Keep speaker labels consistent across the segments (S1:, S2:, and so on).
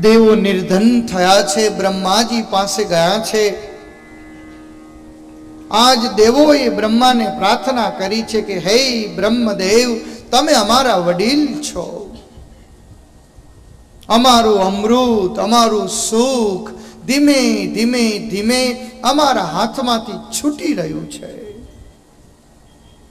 S1: દેવો નિર્ધન થયા છે, બ્રહ્માજી પાસે ગયા છે. આજ દેવોએ બ્રહ્માને પ્રાર્થના કરી છે કે, હે બ્રહ્મદેવ, તમે અમારા વડીલ છો. અમારું અમૃત, અમારું સુખ ધીમે ધીમે ધીમે અમારા હાથમાંથી છૂટી રહ્યું છે.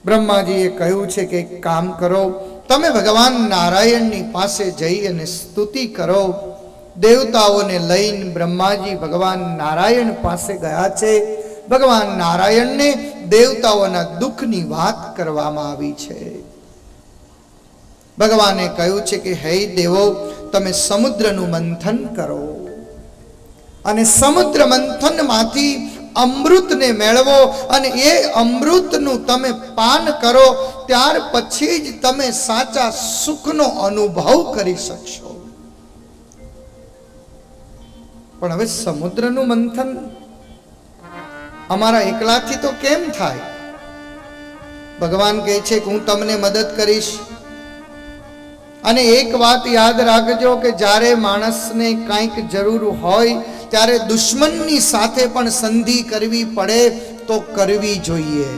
S1: બ્રહ્માજીએ કહ્યું છે કે કામ કરો, તમે ભગવાન નારાયણની પાસે જઈ અને સ્તુતિ કરો. દેવતાઓને લઈને બ્રહ્માજી ભગવાન નારાયણ પાસે ગયા છે. ભગવાન નારાયણને દેવતાઓના દુઃખની વાત કરવામાં આવી છે. ભગવાને કહ્યું છે કે, હે દેવો, તમે સમુદ્રનું મંથન કરો. અને સમુદ્ર મંથનમાંથી અમૃતને મેળવો અને એ અમૃતનું તમે પાન કરો, ત્યાર પછી જ તમે સાચા સુખનો અનુભવ કરી શકશો. પણ હવે સમુદ્રનું મંથન અમારા એકલાથી તો કેમ થાય? ભગવાન કહે છે કે હું તમને મદદ કરીશ. અને એક વાત યાદ રાખજો કે જ્યારે માણસને કંઈક જરૂર હોય, ત્યારે દુશ્મનની સાથે પણ સંધિ કરવી પડે તો કરવી જોઈએ.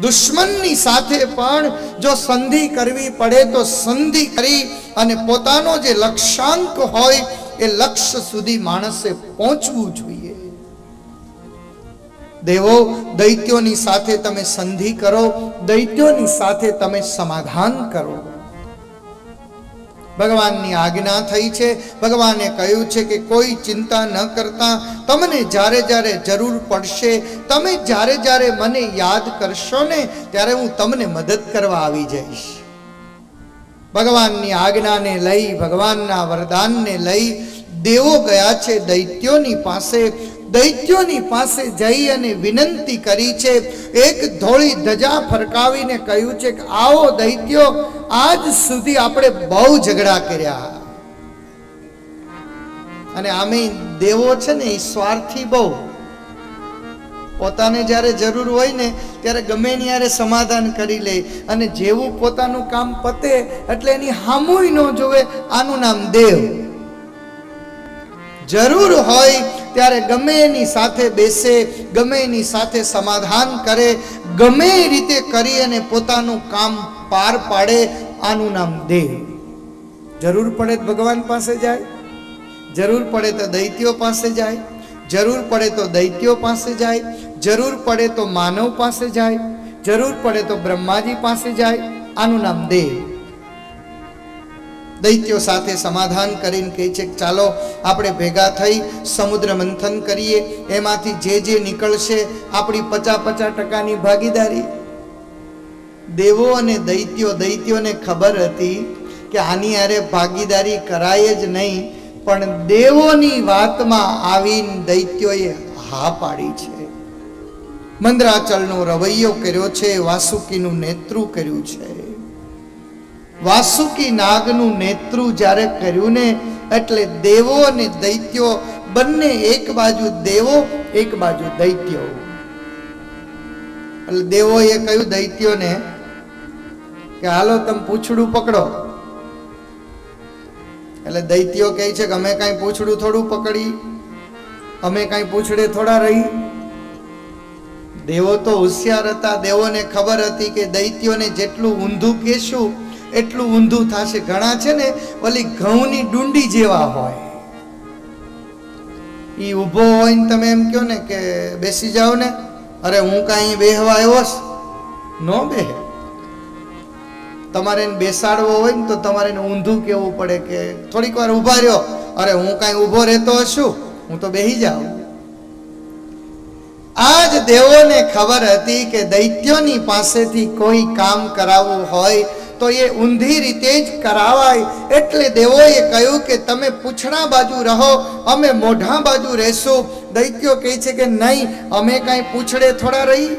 S1: દુશ્મનની સાથે પણ જો સંધિ કરવી પડે તો સંધિ કરી અને પોતાનો જે લક્ષ્યાંક હોય એ લક્ષ્ય સુધી માણસે પહોંચવું જોઈએ. દેવો, દૈત્યોની સાથે તમે સંધિ કરો, દૈત્યોની સાથે તમે સમાધાન કરો. ભગવાનની આજ્ઞા થઈ છે. ભગવાને કહ્યું છે કે કોઈ ચિંતા ન કરતા, તમને જ્યારે જ્યારે જરૂર પડશે, તમે જ્યારે જ્યારે મને યાદ કરશો ને, ત્યારે હું તમને મદદ કરવા આવી જઈશ. ભગવાનની આજ્ઞાને લઈ, ભગવાનના વરદાનને લઈ દેવો ગયા છે, દૈત્યોની પાસે દૈત્યોની પાસે જઈ અને વિનંતી કરી છે. એક ધોળી ધજા ફરકાવીને કહ્યું છે કે, આવો દૈત્યો, આજ સુધી આપણે બહુ ઝઘડા કર્યા. અને આમે દેવો છે ને, એ સ્વાર્થી બહુ પોતાને જ્યારે જરૂર હોય ને, ત્યારે ગમે ત્યારે સમાધાન કરી લે. અને જેવું પોતાનું કામ પતે, એટલે એની હામુય ન જોવે, આનું નામ દેવ. જરૂર હોય ત્યારે ગમે એની સાથે બેસે, ગમે એની સાથે સમાધાન કરે, ગમે એ રીતે કરી અને પોતાનું કામ પાર પાડે, આનું નામ દેવ. જરૂર પડે તો ભગવાન પાસે જાય, જરૂર પડે તો દૈત્યો પાસે જાય, જરૂર પડે તો દૈત્યો પાસે જાય જરૂર પડે તો માનવ પાસે જાય, જરૂર પડે તો બ્રહ્માજી પાસે જાય. આનું નામ દેવ. દૈત્યો સાથે સમાધાન કરીને કહે છે ચાલો આપણે ભેગા થઈ સમુદ્ર મંથન કરીએ. એમાંથી જે જે નીકળશે આપણી પચાસ પચાસ ટકાની ભાગીદારી. દેવો અને દૈત્યો, દૈત્યોને ખબર હતી કે આની અરે ભાગીદારી કરાય જ નહીં, પણ દેવોની વાતમાં આવીને દૈત્યોએ હા પાડી છે. મંદરાચલનો રવૈયો કર્યો છે, વાસુકીનું નેત્રુ કર્યું છે. વાસુકી નાગનું નેત્રુ જ્યારે કર્યું ને, એટલે દેવો અને દૈત્યો બંને એક બાજુ દેવો, એક બાજુ દૈત્યો. એટલે દેવોએ કહ્યું દૈત્યોને કે હાલો તમે પૂછડું પકડો. એટલે દૈત્યો કહે છે કે અમે કાંઈ પૂછડું થોડું પકડી, અમે કાંઈ પૂછડે થોડા રહી. દેવો તો હોશિયાર હતા. દેવોને ખબર હતી કે દૈત્યોને જેટલું ઊંધું કહેશું, એટલું ઊંધું થશે. ઘણા છે ને, ઓલી ઘઉંની ડુંડી જેવા હોય. એ ઊભો હોય ને તમે એમ કહો ને કે બેસી જાઓ ને, અરે હું કાંઈ બેહવા આવ્યો છ? ન બેહે. તમારે એને બેસાડવો હોય ને તો તમારે એને ઊંધું કહેવું પડે કે થોડીક વાર ઊભા રહ્યો. અરે હું કાંઈ ઊભો રહેતો હશું હું તો બેસી જાઉં. આજ દેવોને ખબર હતી કે દૈત્યોની પાસેથી કોઈ કામ કરાવવું હોય તો એ ઊંધી રીતે જ કરાવાય. એટલે દેવોએ કહ્યું કે તમે પૂછડા બાજુ રહો, અમે મોઢા બાજુ રહેશું. દૈત્યો કહે છે કે નહીં, અમે કાંઈ પૂછડે થોડા રહી.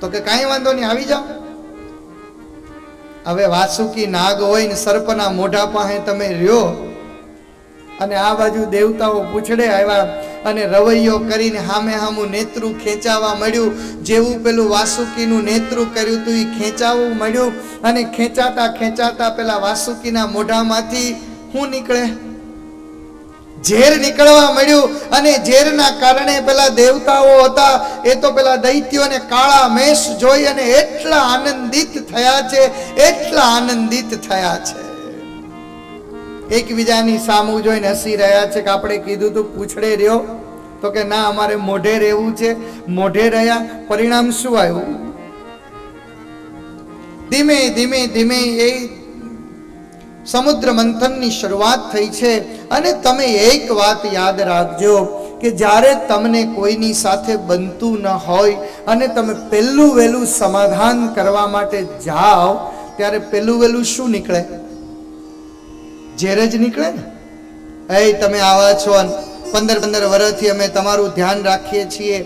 S1: તો કે કાંઈ વાંધો નહીં, આવી જાઓ. હવે વાસુકી નાગ હોય ને સર્પના મોઢા પાસે તમે રહ્યો અને આ બાજુ દેવતાઓ પૂછડે આવ્યા. અને રવૈયો કરીને હામે હામું નેત્રું ખેંચાવા મળ્યું. જેવું પેલું વાસુકીનું નેત્રું કર્યું તું એ ખેંચાવું મળ્યું. અને ખેંચાતા ખેંચાતા પેલા વાસુકીના મોઢામાંથી શું નીકળે. ઝેર નીકળવા મળ્યું અને ઝેરના કારણે પેલા દેવતાઓ હતા. એ તો પેલા દૈત્યોને કાળા મેષ જોઈ અને એટલા આનંદિત થયા છે, એટલા આનંદિત થયા છે. એકબીજાની સામું જોઈને હસી રહ્યા છે કે આપણે કીધું તું પૂછડે રહ્યો. તો કે ના, અમારે મોઢે રહેવું છે, મોઢે રહ્યા. પરિણામ શું આવ્યું? ધીમે ધીમે ધીમે એ સમુદ્ર મંથનની શરૂઆત થઈ છે. અને તમે એક વાત યાદ રાખજો કે જ્યારે તમને કોઈની સાથે બનતું ન હોય અને તમે પહેલું વહેલું સમાધાન કરવા માટે જાઓ, ત્યારે પહેલું વહેલું શું નીકળે? ઝેર જ નીકળે ને? એ તમે આવા છો પંદર પંદર વર્ષથી અમે તમારું ધ્યાન રાખીએ છીએ.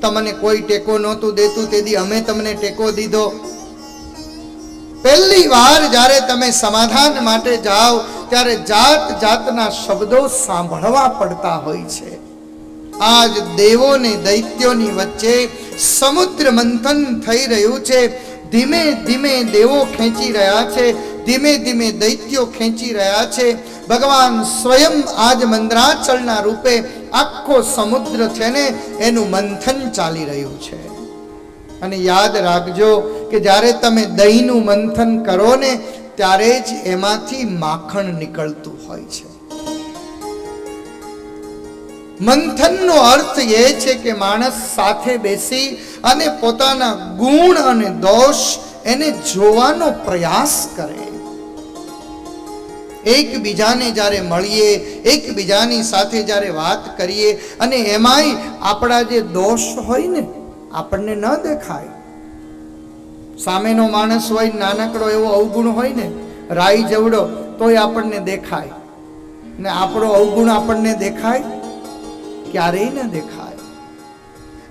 S1: તમને કોઈ ટેકો નહોતું દેતું, તેથી અમે તમને ટેકો દીધો. પહેલી વાર જ્યારે તમે સમાધાન માટે જાઓ, ત્યારે જાત જાતના શબ્દો સાંભળવા પડતા હોય છે. આજ દેવો ને દૈત્યોની વચ્ચે સમુદ્ર મંથન થઈ રહ્યું છે. ધીમે ધીમે દેવો ખેંચી રહ્યા છે. ધીમે ધીમે દૈત્યો ખેંચી રહ્યા છે. ભગવાન સ્વયં આજ મંદ્રાચલના રૂપે આખો સમુદ્ર છે ને એનું મંથન ચાલી રહ્યું છે. અને યાદ રાખજો કે જ્યારે તમે દહીંનું મંથન કરો ને ત્યારે જ એમાંથી માખણ નીકળતું હોય છે. મંથનનો અર્થ એ છે કે માણસ સાથે બેસી અને પોતાના ગુણ અને દોષ એને જોવાનો પ્રયાસ કરે. એકબીજાને જ્યારે મળીએ, એકબીજાની સાથે જ્યારે વાત કરીએ, અને એમાંય આપણા જે દોષ હોય ને, આપણને ન દેખાય. સામેનો માણસ હોય, નાનકડો એવો અવગુણ હોય ને, રાઈ જવડો, તોય આપણને દેખાય. ને આપણો અવગુણ આપણને દેખાય? ક્યારેય ન દેખાય.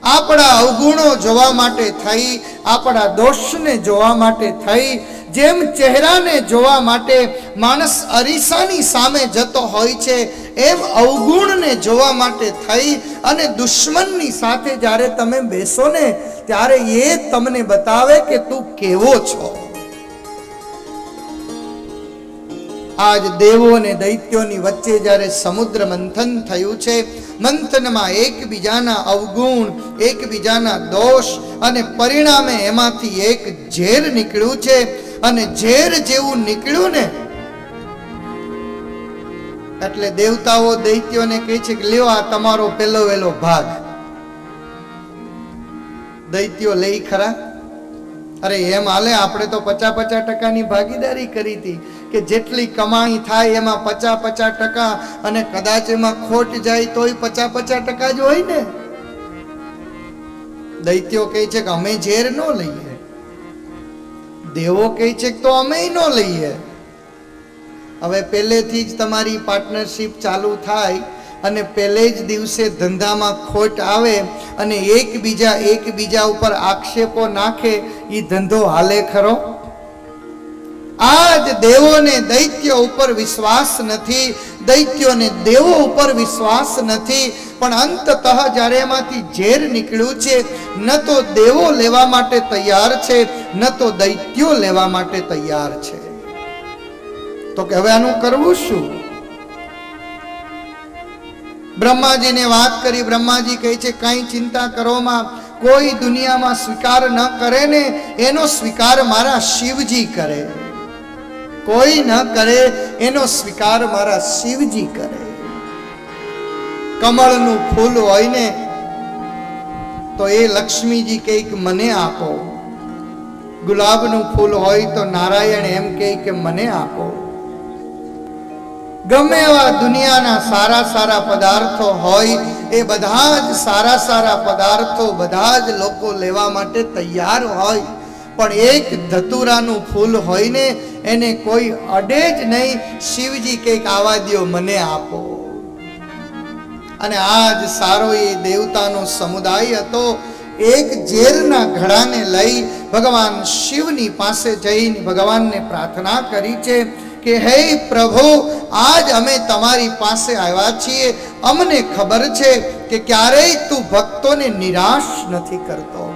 S1: આપણા અવગુણો જોવા માટે થઈ, આપણા દોષને જોવા માટે થઈ, જેમ ચહેરાને જોવા માટે માણસ અરીસાની સામે જતો હોય છે, એમ અવગુણને જોવા માટે થઈ અને દુશ્મનની સાથે જ્યારે તમે બેસો ને, ત્યારે એ તમને બતાવે કે તું કેવો છો. આજ દેવો અને દૈત્યોની વચ્ચે જ્યારે સમુદ્ર મંથન થયું છે, મંથનમાં એકબીજાના અવગુણ, એકબીજાના દોષ અને પરિણામે એમાંથી એક ઝેર નીકળ્યું છે અને ઝેર જેવું નીકળ્યું ને એટલે દેવતાઓ, દૈત્યોને કહે છે કે, લ્યો આ તમારો પેલો વેલો ભાગ. દૈત્યો લઈ ખરા. અરે, એમ હાલે, આપણે તો પચાસ પચાસ ટકાની ભાગીદારી કરી હતી કે જેટલી કમાણી થાય એમાં પચાસ પચાસ ટકા અને કદાચ એમાં ખોટ જાય તોય પચાસ પચાસ ટકા જ હોય ને. દૈત્યો કહે છે કે, અમે ઝેર ન લઈએ. દેવો કહે છે કે, તો અમે ન લઈએ. હવે પહેલેથી જ તમારી પાર્ટનરશિપ ચાલુ થાય અને પહેલે જ દિવસે ધંધામાં ખોટ આવે અને એકબીજા એકબીજા ઉપર આક્ષેપો નાખે એ ધંધો હાલે ખરો? આજ દેવોને દૈત્ય ઉપર વિશ્વાસ નથી, દૈત્યોને દેવો ઉપર વિશ્વાસ નથી, પણ અંતતઃ જ્યારે એમાંથી ઝેર નીકળ્યું છે, ન તો દેવો લેવા માટે તૈયાર છે, ન તો દૈત્યો લેવા માટે તૈયાર છે. તો કે હવે આનું કરવું શું? બ્રહ્માજીને વાત કરી, બ્રહ્માજી કહે છે, કઈ ચિંતા કરોમાં કોઈ દુનિયામાં સ્વીકાર ન કરે ને, એનો સ્વીકાર મારા શિવજી કરે. કોઈ ન કરે, એનો સ્વીકાર મારા શિવજી કરે. કમળનું ફૂલ હોય ને, તો એ લક્ષ્મીજી કંઈક મને આપો. ગુલાબનું ફૂલ હોય તો નારાયણ એમ કે મને આપો. ગમે એવા દુનિયાના સારા સારા પદાર્થો હોય, એ બધા જ સારા સારા પદાર્થો બધા જ લોકો લેવા માટે તૈયાર હોય. પણ એક ધતુરાનું ફૂલ હોય ને એને કોઈ અડે જ નહીં. શિવજી કંઈક આવા દો મને આપો. અને આજ સારો એ દેવતાનો સમુદાય હતો, એક ઝેરના ઘડાને લઈ ભગવાન શિવની પાસે જઈને ભગવાનને પ્રાર્થના કરી છે. કે, હે પ્રભુ, આજ અમે તમારી પાસે આવ્યા છીએ. અમને ખબર છે કે ક્યારેય તું ભક્તોને નિરાશ નથી કરતો.